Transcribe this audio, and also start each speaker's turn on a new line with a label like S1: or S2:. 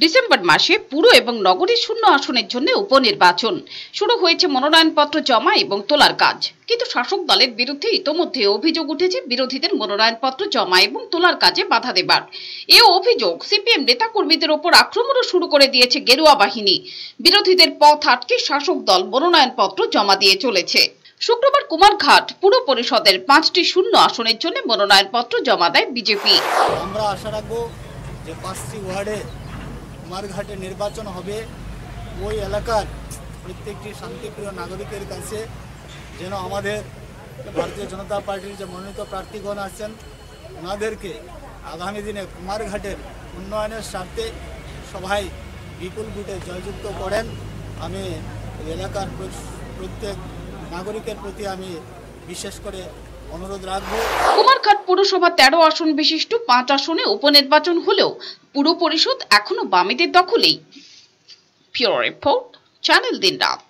S1: December মাসে পুরো এবং নগরী শূন্য আসনের জন্য উপনির্বাচন। শুরু হয়েছে মনোনয়নপত্র জমা এবং তোলার কাজ। কিন্তু শাসক দলের বিরুদ্ধে ইতোমধ্যে অভিযোগ উঠেছে, বিরোধীদের মনোনয়নপত্র জমা এবং তোলার কাজে বাধা দেবার। এ অভিযোগ সিপিএম নেতাকর্মীদের ওপর আক্রমণও শুরু করে দিয়েছে গেরুয়া বাহিনী। বিরোধীদের পথ আটকে শাসক দল মনোনয়নপত্র জমা দিয়ে চলেছে। শুক্রবার কুমারঘাট পুর পরিষদের পাঁচটি শূন্য আসনের জন্য মনোনয়নপত্র জমা দেয় বিজেপি।
S2: আমরা আশা রাখব যে পাঁচটি ওয়ার্ডে কুমারঘাটে নির্বাচন হবে, ওই এলাকার প্রত্যেকটি শান্তিপ্রিয় নাগরিকের কাছে যেন আমাদের ভারতীয় জনতা পার্টির যে মনোনীত প্রার্থীগণ আছেন, ওনাদেরকে আগামী দিনে কুমারঘাটের উন্নয়নের স্বার্থে সবাই বিপুল ভোটে জয়যুক্ত করেন। আমি এলাকার প্রত্যেক নাগরিকের প্রতি আমি বিশেষ করে অনুরোধ রাখব।
S1: কুমারঘাট পুরসভা তেরো আসন বিশিষ্ট পাঁচ আসনে উপনির্বাচন হলেও পুর পরিষদ এখনও বামেদের দখলেই। পিওর রিপোর্ট চ্যানেল দিন রাত